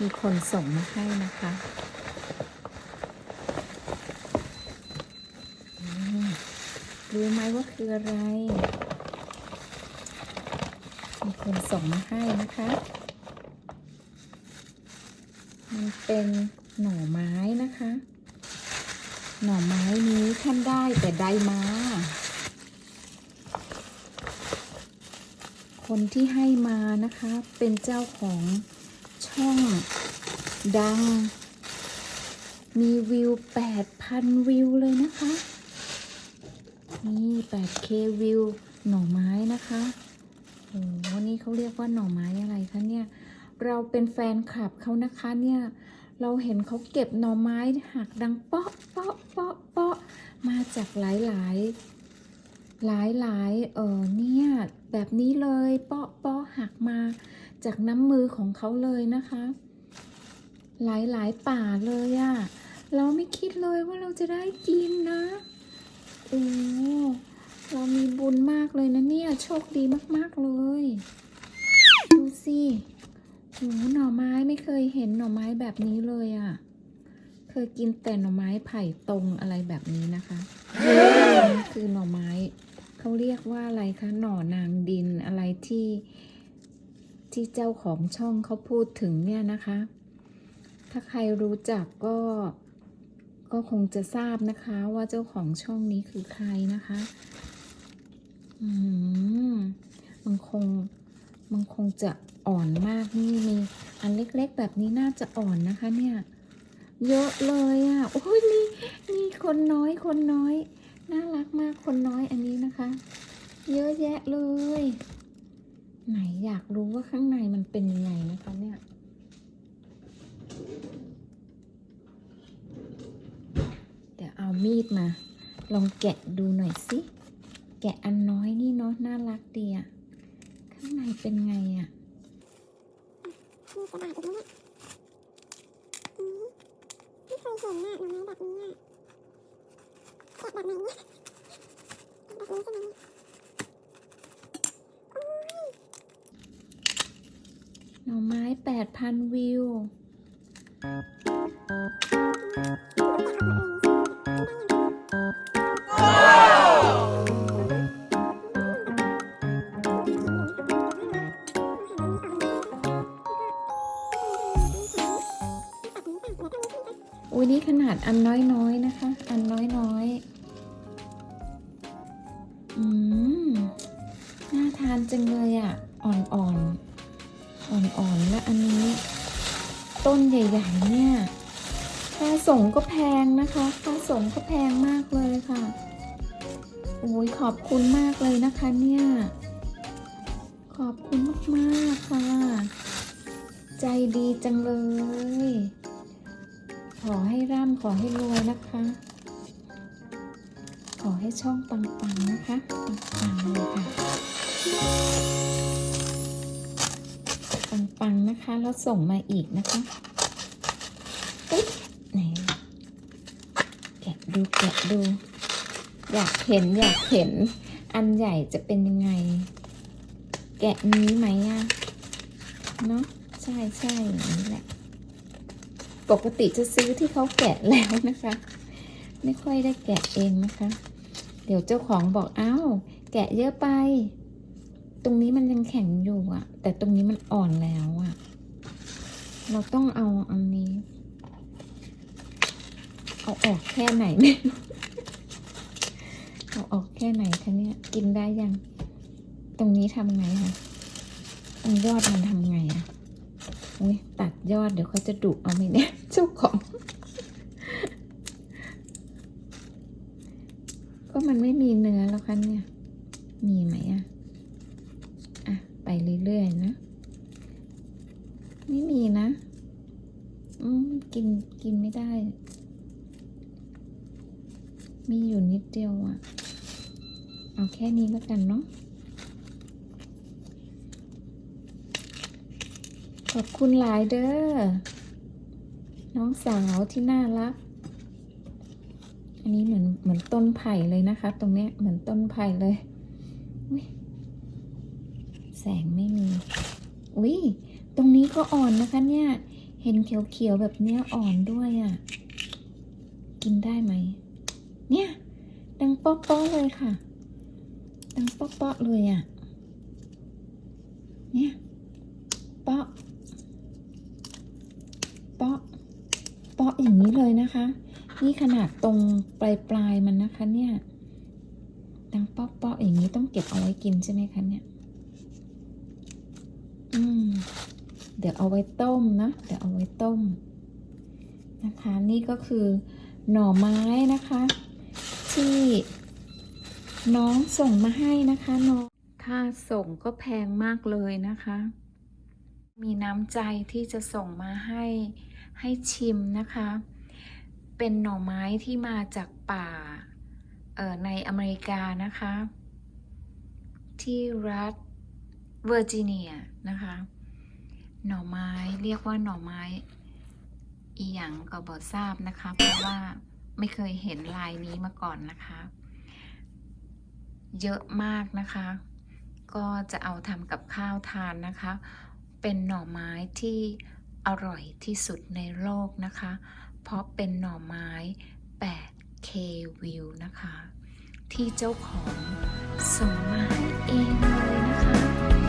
มีคนส่งมาให้นะคะรู้ไหมว่าคืออะไร มีคนส่งมาให้นะคะ มันเป็นหน่อไม้นะคะ หน่อไม้นี้ท่านได้แต่ได้มา คนที่ให้มานะคะเป็นเจ้าของ ช่อง ดัง มีวิว 8,000 วิวเลยนะคะ นี่ 8K วิว หน่อไม้นะคะโอ้โหนี่เขาเรียกว่าหน่อไม้อะไรคะเนี่ย เราเป็นแฟนคลับเขานะคะเนี่ย เราเห็นเขาเก็บหน่อไม้หักดังเปาะเปาะเปาะเปาะมาจากหลายหลายหลายหลายเออเนี่ย แบบนี้เลยเปาะเปาะหักมา จากน้ำมือของเขาเลยนะคะ หลายหลายๆป่าเลยอะเราไม่คิดเลยว่าเราจะได้กินนะ โอ้เรามีบุญมากเลยนะเนี่ย โชคดีมากๆเลย ดูสิโหหน่อไม้ไม่เคยเห็นหน่อไม้แบบนี้เลยอะ่ะ เคยกินแต่หน่อไม้ไผ่ตรงอะไรแบบนี้นะคะนี่คือหน่อไม้ เขาเรียกว่าอะไรคะ หน่อนางดินอะไรที่ ที่เจ้าของช่องเขาพูดถึงเนี่ยนะคะ ถ้าใครรู้จักก็ ก็คงจะทราบนะคะว่าเจ้าของช่องนี้คือใครนะคะอืมมันคงมันคงจะอ่อนมากนี่มีอันเล็กๆ แบบนี้น่าจะอ่อนนะคะเนี่ย เยอะเลยอะ่ะโอ้ยนี่นี่คนน้อยคนน้อย น่ารักมากคนน้อยอันนี้นะคะ เยอะแยะเลย ไหนอยากรู้ว่าข้างในมันเป็นยังไงนะคะเนี่ย เดี๋ยวเอามีดมา ลองแกะดูหน่อยสิ แกะอันน้อยนี่เนาะน่ารักดีอะข้างในเป็นไงอะมีกระดาษอีกแล้วเนี่ยไม่เคยเห็นน่ะหน่อไม้แบบนี้อะแกะแบบไหนเนี่ยแบบนี้ใช่ไหมโอ้ย ห น่อไม้แปดพันวิว อุ้ยนี่ขนาดอันน้อยๆนะคะ อันน้อยๆ อืม น่าทานจังเลยอะ อ่อนๆ อ่อนๆและอันนี้ ต้นใหญ่ๆเนี่ยค่าส่งก็แพงนะคะค่าส่งก็แพงมากเลยค่ะโอ้ยขอบคุณมากเลยนะคะเนี่ย ขอบคุณมากๆค่ะ ใจดีจังเลย ขอให้ร่ำขอให้รวยนะคะ ขอให้ช่องปังๆนะคะปังๆเลยค่ะ ปังนะคะ แล้วส่งมาอีกนะคะปึ๊บไหนแกะดูแกะดู อยากเห็นอยากเห็น อันใหญ่จะเป็นยังไง แกะนี้ไหมอะเนาะใช่ใช่อย่างนี้แหละ ปกติจะซื้อที่เขาแกะแล้วนะคะ ไม่ค่อยได้แกะเองนะคะ เดี๋ยวเจ้าของบอกอ้าวแกะเยอะไป ตรงนี้มันยังแข็งอยู่อะแต่ตรงนี้มันอ่อนแล้วอะเราต้องเอาอันนี้ เอาออกแค่ไหนไม่เอาออกแค่ไหนคะเนี่ย กินได้ยัง ตรงนี้ทำไงคะตรงยอดมันทำไงอะอุ้ยตัดยอดเดี๋ยวเขาจะดุเอาไหมเนี่ยเจ้าของ ก็มันไม่มีเนื้อแล้วคะเนี่ย มีไหมอะอะ ไปเรื่อยๆนะ ไม่มีนะ อืมกินกินไม่ได้ มีอยู่นิดเดียวอะเอาแค่นี้แล้วกันเนาะขอบคุณหลายเด้อ น้องสาวที่น่ารัก อันนี้เหมือนเหมือนต้นไผ่เลยนะคะ ตรงเนี้ยเหมือนต้นไผ่เลยอุ๊ย แสงไม่มี อุ้ยตรงนี้ก็อ่อนนะคะเนี่ย เห็นเขียวๆแบบเนี้ยอ่อนด้วยอะ่ะ กินได้ไหม เนี่ย ดังป๊อกๆเลยค่ะ ดังป๊อกๆเลยอะ่ะ เนี่ยป๊อกป๊อกป๊อกอย่างนี้เลยนะคะ นี่ขนาดตรงปลายปลายๆมันนะคะเนี่ยดังป๊อกป๊อกอย่างนี้ต้องเก็บเอาไว้กินใช่ไหมคะเนี่ย อืม เดี๋ยวเอาไว้ต้มนะ เดี๋ยวเอาไว้ต้มนะคะ นี่ก็คือหน่อไม้นะคะ ที่น้องส่งมาให้นะคะน้องถ้าส่งก็แพงมากเลยนะคะ มีน้ำใจที่จะส่งมาให้ให้ชิมนะคะ เป็นหน่อไม้ที่มาจากป่าในอเมริกานะคะ ที่รัฐเวอร์จิเนียนะคะ หน่อไม้เรียกว่าหน่อไม้ อีหยังก็บอทราบนะคะ เพราะว่าไม่เคยเห็นลายนี้มาก่อนนะคะ เยอะมากนะคะ ก็จะเอาทำกับข้าวทานนะคะ เป็นหน่อไม้ที่อร่อยที่สุดในโลกนะคะ เพราะเป็นหน่อไม้ 8K view นะคะ ที่เจ้าของส่งมาให้เองเลยนะคะ